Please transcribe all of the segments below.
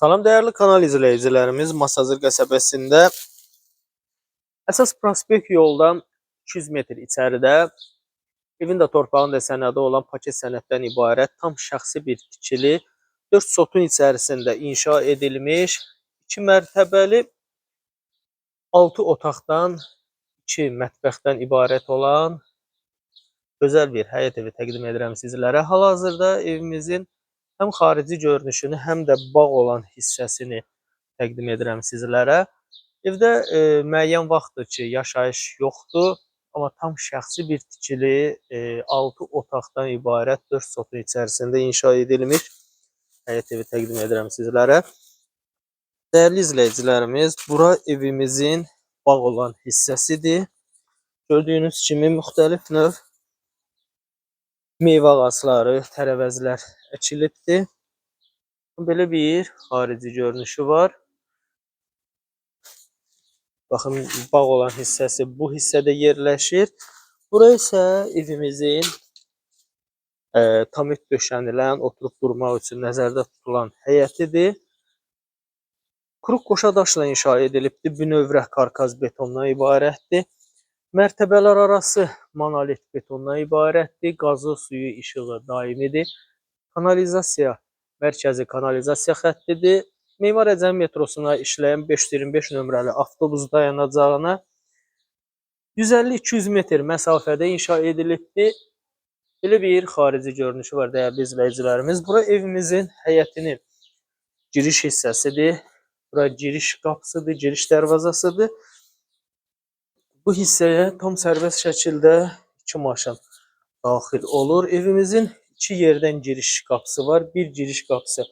Salam değerli kanal izleyicilerimiz Masazır qəsəbəsində əsas prospekt yoldan 200 metr içəridə evin də torpağın da sənədi olan paket sənəddən ibarət tam şəxsi bir tikili 4 sotun içərisində inşa edilmiş 2 mərtəbəli 6 otaqdan 2 mətbəxdən ibarət olan gözəl bir həyət evi təqdim edirəm sizlərə. Hal-hazırda evimizin həm xarici görünüşünü, həm də bağ olan hissəsini təqdim edirəm sizlərə. Evdə e, müəyyən vaxtdır ki, yaşayış yoxdur, amma tam şəxsi bir tikili e, 6 otaqdan ibarət 4 sotun içərisində inşa edilmiş həyət evi təqdim edirəm sizlərə. Dəyərli izləyicilərimiz, bura evimizin bağ olan hissəsidir. Gördüyünüz kimi müxtəlif növ meyvə ağacları, tərəvəzlər əkilibdir. Belə bir xarici görünüşü var. Baxın, bağ olan hissəsi bu hissədə yerləşir. Bura isə evimizin e, tamit döşənilən, oturub durmaq üçün nəzərdə tutulan həyətidir. Quruq qoşa daşla inşa edilibdir. Bünövrə karkaz betondan ibarətdir. Mərtəbələr arası monolit betondan ibarətdir. Qazı, suyu, işığı daimidir. Kanalizasiya mərkəzi kanalizasiya xəttidir. Memar Əcəm metrosuna işləyən 525 nömrəli avtobus dayanacağına 150-200 metr məsafədə inşa edilibdir. Belə bir xarici görünüşü var dəyərli izləyicilərimiz. Bura evimizin həyətinin giriş hissəsidir. Bura giriş qapısıdır, giriş dərvazasıdır. Bu hissəyə tam sərbəst şəkildə iki maşın daxil olur. Evimizin iki yerdən giriş qapısı var. Bir giriş qapısı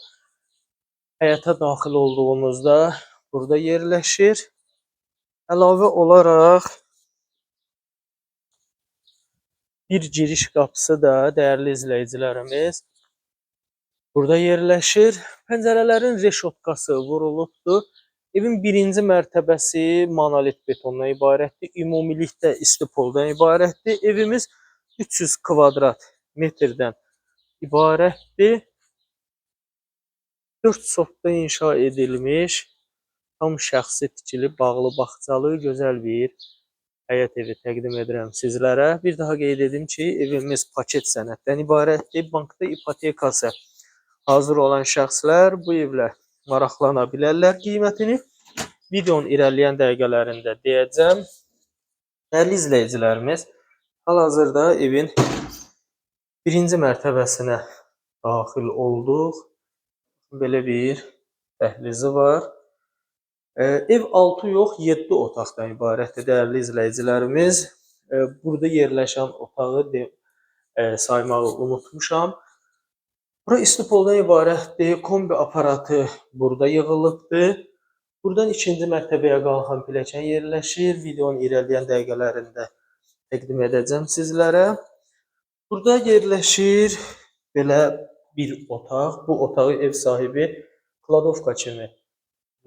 həyata daxil olduğunuzda burada yerləşir. Əlavə olaraq bir giriş qapısı da dəyərli izləyicilərimiz burada yerləşir. Pəncərələrin reşotkası vurulubdur. Evin birinci mərtəbəsi monolit betondan ibarətdir. Ümumilikdə istipoldan ibarətdir. Evimiz 300 kvadrat metrdən ibarətdir. 4 sotda inşa edilmiş, tam şəxsi tikili, bağlı bağçalı, gözəl bir həyət evi təqdim edirəm sizlərə. Bir daha qeyd edim ki, evimiz paket sənəddən ibarətdir. Bankda ipotekası hazır olan şəxslər bu evlə maraqlana bilərlər. Qiymətini videonun irəliləyən dəqiqələrində deyəcəm. Dəyərli izləyicilərimiz, hal-hazırda evin birinci mərtəbəsinə daxil olduq. Belə bir dəhlizi var. E, ev 6 yox, 7 otaqdan ibarətdir dəyərli izləyicilərimiz. E, burada yerləşən otağı e, saymağı unutmuşam. Bura istipoldan ibarətdir. Kombi aparatı burada yığılıbdır. Buradan ikinci mərtəbəyə qalxan pilləkən yerləşir. Videonun irəliləyən dəqiqələrində təqdim edəcəm sizlərə. Burada yerləşir belə bir otaq. Bu otağı ev sahibi kladovka kimi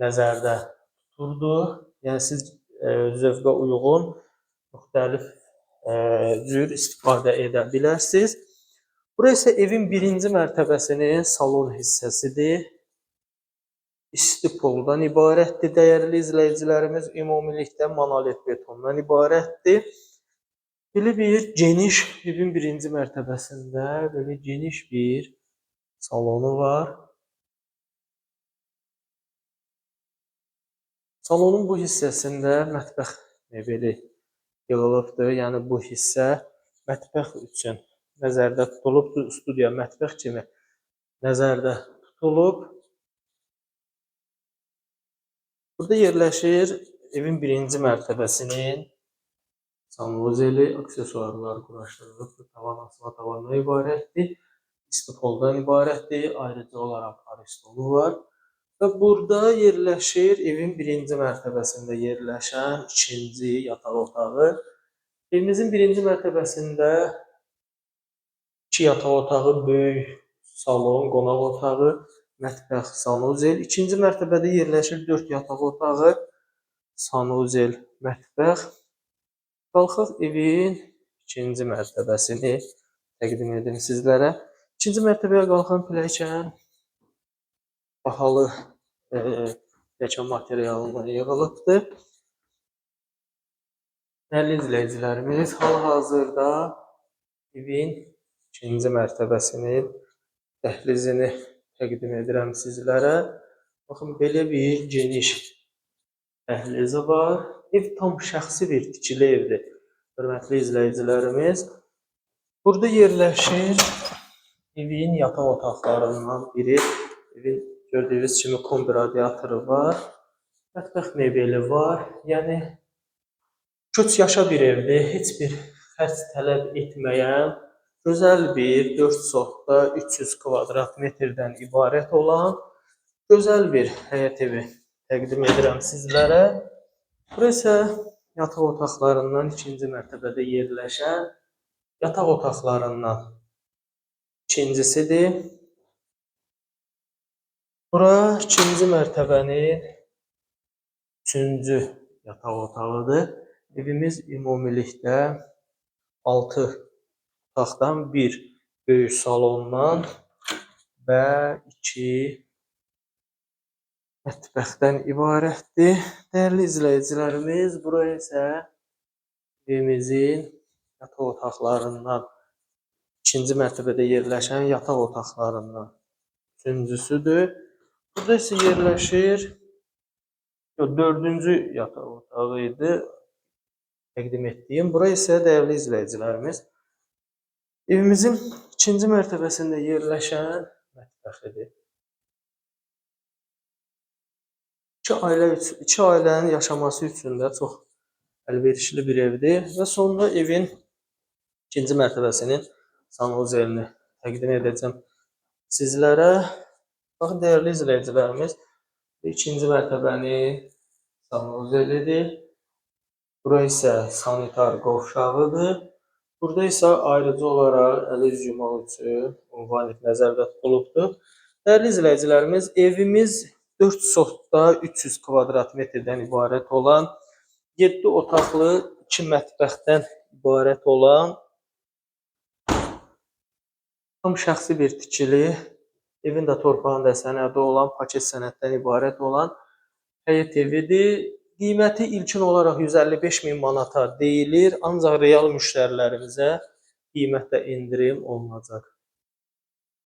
nəzərdə tuturdu. Yəni siz e, zövqə uyğun müxtəlif e, cür istifadə edə bilərsiniz. Bura isə evin birinci mərtəbəsinin salon hissəsidir. İsti poldan ibarətdir dəyərli izləyicilərimiz. Ümumilikdə monolit betondan ibarətdir. Belə bir geniş evin birinci mərtəbəsində belə geniş bir salonu var. Salonun bu hissəsində mətbəx mebeli yığılıbdır. Yəni bu hissə mətbəx üçün nəzərdə tutulubdur. Studiya mətbəx kimi nəzərdə tutulub. Burada yerləşir evin birinci mərtəbəsinin sanuzeli, aksesuarlar quraşdırılıbdır. Tavan asma tavandan ibarətdir. İstipoldan ibarətdir. Ayrıca olaraq aristolu var. Və burada yerləşir evin birinci mərtəbəsində yerləşən ikinci yataq otağı. Evimizin birinci mərtəbəsində iki yataq otağı, böyük salon, qonaq otağı, mətbəx, sanuzel. İkinci mərtəbədə yerləşir dörd yataq otağı, sanuzel, mətbəx. Qalxaq evin ikinci mərtəbəsini təqdim edim sizlərə. İkinci mərtəbəyə qalxan pilləkən bahalı e, yaşam materialından yığılıbdır. Dəyərli izləyicilərimiz, hal-hazırda evin ikinci mərtəbəsinin dəhlizini təqdim edirəm sizlərə. Baxın, belə bir geniş dəhlizi var. Ev tam şəxsi bir tikili evdir. Hörmətli izləyicilərimiz, burada yerləşir evin yataq otaqlarından biri. Evin gördüyünüz kimi kombi radiatoru var. Mətbəx mebeli var. Yəni köç yaşa bir evdir. Heç bir xərc tələb etməyən gözəl bir 4 sotda 300 kvadrat metrdən ibarət olan gözəl bir həyət evi təqdim edirəm sizlərə. Bura isə yataq otaqlarından ikinci mərtəbədə yerləşən yataq otaqlarından ikincisidir. Bura ikinci mərtəbənin üçüncü yataq otağıdır. Evimiz ümumilikdə 6 otaqdan bir böyük salondan və 2 mətbəxdən ibarətdir. Dəyərli izləyicilərimiz, bura isə evimizin yataq otaqlarından ikinci mərtəbədə yerləşən yataq otaqlarından üçüncüsüdür. Burada isə yerləşir dördüncü yataq otağı idi təqdim etdiyim. Bura isə dəyərli izləyicilərimiz evimizin ikinci mərtəbəsində yerləşən mətbəxidir. İki ailə üçün, iki ailənin yaşaması üçün də çox əlverişli bir evdir və sonra evin ikinci mərtəbəsinin sanuzelini təqdim edəcəm sizlərə. Baxın dəyərli izləyicilərimiz, ikinci mərtəbənin sanuzelidir. Bura isə sanitar qovşağıdır. Burada isə ayrıcı olaraq əl üz yumaq üçün ünvanlik nəzərdə tutulubdur. Dəyərli izləyicilərimiz, evimiz 4 sotda 300 kvadrat metrdən ibarət olan 7 otaqlı 2 mətbəxdən ibarət olan tam şəxsi bir tikili, evin də torpağın da sənədi olan, paket sənəddən ibarət olan həyət evidir. Qiyməti ilkin olaraq 155 min manata deyilir, ancaq real müştərilərimizə qiymətdə endirim olunacaq.